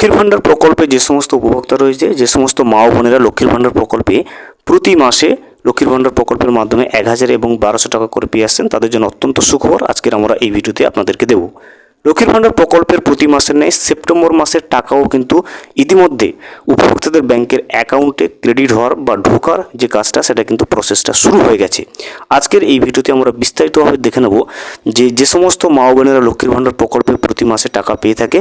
লক্ষ্মীর ভাণ্ডার প্রকল্পে যে সমস্ত উপভোক্তা রয়েছে, যে সমস্ত মা ও বোনেরা লক্ষ্মীর ভাণ্ডার প্রকল্পে প্রতি মাসে লক্ষ্মীর ভাণ্ডার প্রকল্পের মাধ্যমে এক হাজার এবং বারোশো টাকা করে পেয়ে আসছেন, তাদের জন্য অত্যন্ত সুখবর। আজকের আমরা এই ভিডিওতে আপনাদেরকে দেবো। লক্ষ্মীর ভাণ্ডার প্রকল্পের প্রতি মাসের ন্যায় সেপ্টেম্বর মাসের টাকাও কিন্তু ইতিমধ্যে উপভোক্তাদের ব্যাংকের অ্যাকাউন্টে ক্রেডিট হওয়ার বা ঢোকার যে কাজটা, সেটা কিন্তু প্রসেসটা শুরু হয়ে গেছে। আজকের এই ভিডিওতে আমরা বিস্তারিতভাবে দেখে নেব যে যে সমস্ত মা বোনেরা লক্ষ্মীর ভাণ্ডার প্রকল্পে প্রতি মাসে টাকা পেয়ে থাকে,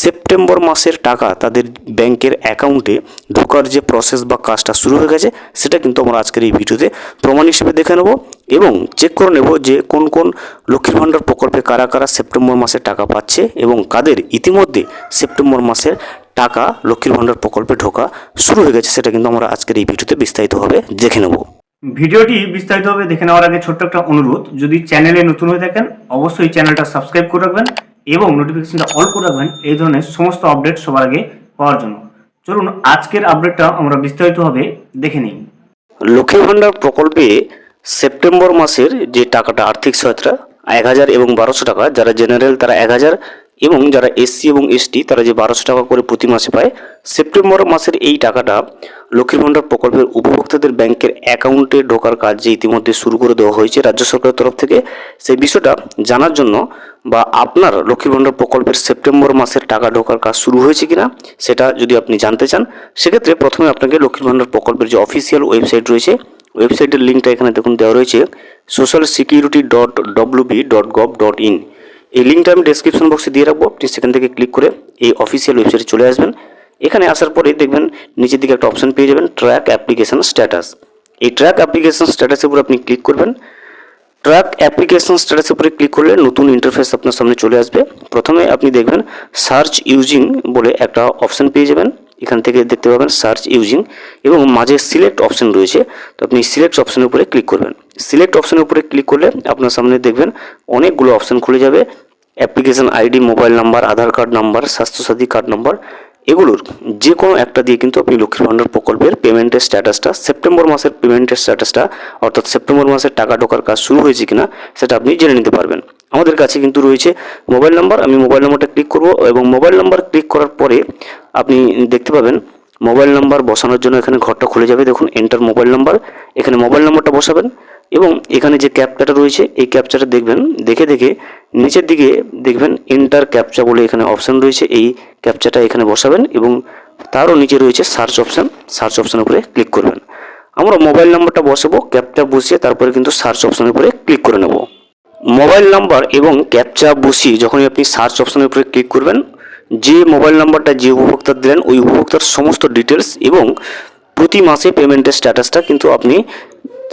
সেপ্টেম্বর মাসের টাকা তাদের ব্যাংকের অ্যাকাউন্টে ঢোকার যে প্রসেস বা কাজটা শুরু হয়ে গেছে, সেটা কিন্তু আমরা আজকের এই ভিডিওতে প্রমাণ হিসেবে দেখে নেব এবং চেক করে নেব যে, কোন কোন লক্ষ্মীর ভাণ্ডার প্রকল্পে কারা কারা সেপ্টেম্বর মাসে টাকা পাচ্ছে এবং কাদের ইতিমধ্যে সেপ্টেম্বর মাসের টাকা লক্ষ্মীর ভাণ্ডার প্রকল্পে ঢোকা শুরু হয়ে গেছে সেটা কিন্তু আমরা আজকের এই ভিডিওতে বিস্তারিতভাবে দেখে নেব। ভিডিওটি বিস্তারিতভাবে দেখে নেওয়ার আগে ছোট্ট একটা অনুরোধ যদি চ্যানেলে নতুন হয়ে থাকেন অবশ্যই চ্যানেলটা সাবস্ক্রাইব করে রাখবেন এবং নোটিফিকেশনটা অল করে রাখবেন এই ধরনের সমস্ত আপডেট সবার আগে পাওয়ার জন্য। চলুন আজকের আপডেটটা আমরা বিস্তারিতভাবে দেখে নিই। লক্ষ্মীর ভাণ্ডার প্রকল্পে সেপ্টেম্বর মাসের যে টাকাটা আর্থিক সহায়তা এক হাজার এবং বারোশো টাকা। যারা জেনারেল তারা এক হাজার এবং যারা এসসি এবং এসটি তারা যে বারোশো টাকা করে প্রতি মাসে পায়। সেপ্টেম্বর মাসের এই টাকাটা লক্ষ্মীর ভাণ্ডার প্রকল্পের উপভোক্তাদের ব্যাংকের অ্যাকাউন্টে ঢোকার কাজ যে ইতিমধ্যে শুরু করে দেওয়া হয়েছে রাজ্য সরকারের তরফ থেকে, সেই বিষয়টা জানার জন্য বা আপনার লক্ষ্মীর ভাণ্ডার প্রকল্পের সেপ্টেম্বর মাসের টাকা ঢোকার কাজ শুরু হয়েছে কিনা, সেটা যদি আপনি জানতে চান, সেক্ষেত্রে প্রথমে আপনাকে লক্ষ্মীর ভাণ্ডার প্রকল্পের যে অফিসিয়াল ওয়েবসাইট রয়েছে ওয়েবসাইটের লিঙ্কটা এখানে দেখুন দেওয়া রয়েছে social security dot WB dot gov dot in এই লিঙ্কটা আমি ডেসক্রিপশন বক্সে দিয়ে রাখব, আপনি সেখান থেকে ক্লিক করে এই অফিসিয়াল ওয়েবসাইটে চলে আসবেন। এখানে আসার পরে দেখবেন নিচের দিকে একটা অপশন পেয়ে যাবেন ট্র্যাক অ্যাপ্লিকেশন স্ট্যাটাস এই ট্র্যাক অ্যাপ্লিকেশন স্ট্যাটাসের উপর আপনি ক্লিক করবেন। ট্র্যাক অ্যাপ্লিকেশন স্ট্যাটাসের উপরে ক্লিক করলে নতুন ইন্টারফেস আপনার সামনে চলে আসবে। প্রথমে আপনি দেখবেন সার্চ ইউজিং বলে একটা অপশন পেয়ে যাবেন। এখান থেকে দেখতে পাবেন সার্চ ইউজিং এবং মাঝে সিলেক্ট অপশন রয়েছে। তো আপনি সিলেক্ট অপশনের উপরে ক্লিক করবেন। সিলেক্ট অপশনের উপরে ক্লিক করলে আপনার সামনে দেখবেন অনেকগুলো অপশন খুলে যাবে। Application ID mobile number Aadhaar card number Swasthya Sathi card number এগুলোর যে কোনো একটা দিয়ে কিন্তু আপনি লক্ষ্মীর ভাণ্ডার প্রকল্পের পেমেন্টের স্ট্যাটাসটা সেপ্টেম্বর মাসের পেমেন্টের স্ট্যাটাসটা অর্থাৎ সেপ্টেম্বর মাসের টাকা ঢোকার কাজ শুরু হয়েছে কিনা, সেটা আপনি জেনে নিতে পারবেন। আমাদের কাছে কিন্তু রয়েছে মোবাইল নাম্বার আমি মোবাইল নাম্বারটা ক্লিক করব এবং মোবাইল নাম্বার ক্লিক করার পরে আপনি দেখতে পাবেন মোবাইল নাম্বার বসানোর জন্য এখানে ঘরটা খুলে যাবে। দেখুন এন্টার মোবাইল নাম্বার এখানে মোবাইল নাম্বারটা বসাবেন। এবং এখানে যে ক্যাপচাটা রয়েছে, এই ক্যাপচাটা দেখবেন, দেখে দেখে নিচের দিকে দেখবেন এন্টার ক্যাপচা বলে এখানে অপশান রয়েছে, এই ক্যাপচাটা এখানে বসাবেন এবং তারও নিচে রয়েছে সার্চ অপশান সার্চ অপশানের উপরে ক্লিক করবেন। আমরা মোবাইল নাম্বারটা বসাবো ক্যাপচা বসিয়ে তারপরে কিন্তু সার্চ অপশানের উপরে ক্লিক করে নেব। মোবাইল নাম্বার এবং ক্যাপচা বসিয়ে যখনই আপনি সার্চ অপশানের উপরে ক্লিক করবেন, যে মোবাইল নাম্বারটা যে উপভোক্তা দিলেন, ওই উপভোক্তার সমস্ত ডিটেলস এবং প্রতি মাসে পেমেন্টের স্ট্যাটাসটা কিন্তু আপনি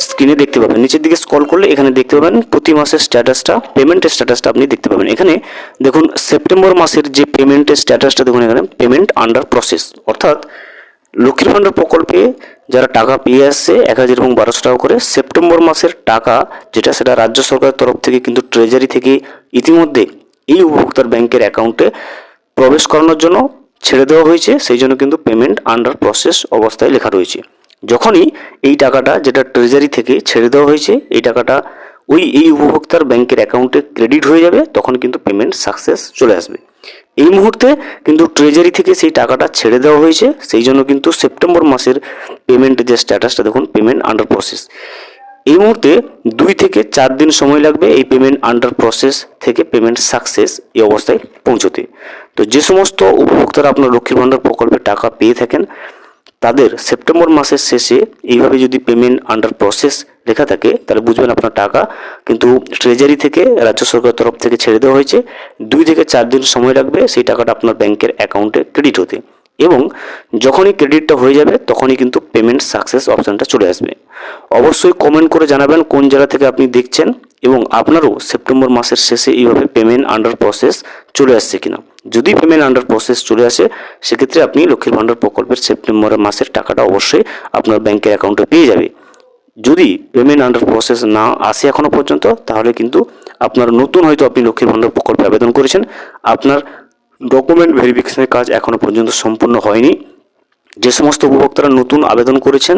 স্ক্রিনে দেখতে পাবেন। নিচের দিকে স্ক্রল করলে এখানে দেখতে পাবেন প্রতি মাসের স্ট্যাটাসটা পেমেন্টের স্ট্যাটাসটা আপনি দেখতে পাবেন। এখানে দেখুন সেপ্টেম্বর মাসের যে পেমেন্টের স্ট্যাটাসটা দেখুন এখানে পেমেন্ট আন্ডার প্রসেস অর্থাৎ লক্ষ্মীর ভাণ্ডার প্রকল্পে যারা টাকা পেয়ে আসছে, এক হাজার এবং বারোশো টাকা করে সেপ্টেম্বর মাসের টাকা যেটা সেটা রাজ্য সরকারের তরফ থেকে কিন্তু ট্রেজারি থেকে ইতিমধ্যে এই উপভোক্তার ব্যাংকের অ্যাকাউন্টে প্রবেশ করানোর জন্য ছেড়ে দেওয়া হয়েছে। সেই জন্য কিন্তু পেমেন্ট আন্ডার প্রসেস অবস্থায় লেখা রয়েছে। যখনই এই টাকাটা যেটা ট্রেজারি থেকে ছেড়ে দেওয়া হয়েছে, এই টাকাটা ওই, এই উপভোক্তার ব্যাংকের অ্যাকাউন্টে ক্রেডিট হয়ে যাবে, তখন কিন্তু পেমেন্ট সাকসেস চলে আসবে। এই মুহূর্তে কিন্তু ট্রেজারি থেকে সেই টাকাটা ছেড়ে দেওয়া হয়েছে, সেই জন্য কিন্তু সেপ্টেম্বর মাসের পেমেন্টের যে স্ট্যাটাসটা দেখুন পেমেন্ট আন্ডার প্রসেস এই মুহূর্তে দুই থেকে চার দিন সময় লাগবে এই পেমেন্ট আন্ডার প্রসেস থেকে পেমেন্ট সাকসেস এই অবস্থায় পৌঁছতে। তো যে সমস্ত উপভোক্তারা আপনার লক্ষ্মীর ভাণ্ডার প্রকল্পে টাকা পেয়ে থাকেন তাদের সেপ্টেম্বর মাসের শেষে এইভাবে যদি পেমেন্ট আন্ডার প্রসেস লেখা থাকে, তাহলে বুঝবেন আপনার টাকা কিন্তু ট্রেজারি থেকে রাজ্য সরকারের তরফ থেকে ছেড়ে দেওয়া হয়েছে। দুই থেকে চার দিন সময় লাগবে সেই টাকাটা আপনার ব্যাংকের অ্যাকাউন্টে ক্রেডিট হতে। এবং যখনই ক্রেডিটটা হয়ে যাবে, তখনই কিন্তু পেমেন্ট সাকসেস অপশানটা চলে আসবে। অবশ্যই কমেন্ট করে জানাবেন কোন জেলা থেকে আপনি দেখছেন এবং আপনারও সেপ্টেম্বর মাসের শেষে এইভাবে পেমেন্ট আন্ডার প্রসেস চলে আসছে কিনা। যদি পেমেন্ট আন্ডার প্রসেস চলে আসে, সেক্ষেত্রে আপনি লক্ষ্মীর ভাণ্ডার প্রকল্পের সেপ্টেম্বর মাসের টাকাটা অবশ্যই আপনার ব্যাংকের অ্যাকাউন্টে পেয়ে যাবে। যদি পেমেন্ট আন্ডার প্রসেস না আসে এখনও পর্যন্ত, তাহলে কিন্তু আপনার নতুন হয়তো আপনি লক্ষ্মীর ভাণ্ডার প্রকল্পে আবেদন করেছেন। আপনার ডকুমেন্ট ভেরিফিকেশনের কাজ এখনও পর্যন্ত সম্পূর্ণ হয়নি। যে সমস্ত উপভোক্তারা নতুন আবেদন করেছেন,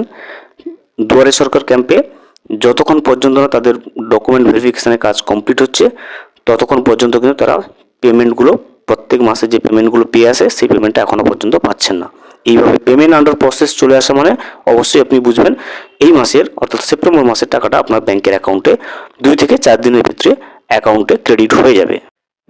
দুয়ারে সরকার ক্যাম্পে, যতক্ষণ পর্যন্ত না তাদের ডকুমেন্ট ভেরিফিকেশনের কাজ কমপ্লিট হচ্ছে, ততক্ষণ পর্যন্ত কিন্তু তারা পেমেন্টগুলো প্রত্যেক মাসে যে পেমেন্টগুলো পেয়ে আসে, সেই পেমেন্টটা এখনও পর্যন্ত পাচ্ছেন না। এইভাবে পেমেন্ট আন্ডার প্রসেস চলে আসা মানে অবশ্যই আপনি বুঝবেন, এই মাসের অর্থাৎ সেপ্টেম্বর মাসের টাকাটা আপনার ব্যাংকের অ্যাকাউন্টে দুই থেকে চার দিনের ভিতরে অ্যাকাউন্টে ক্রেডিট হয়ে যাবে।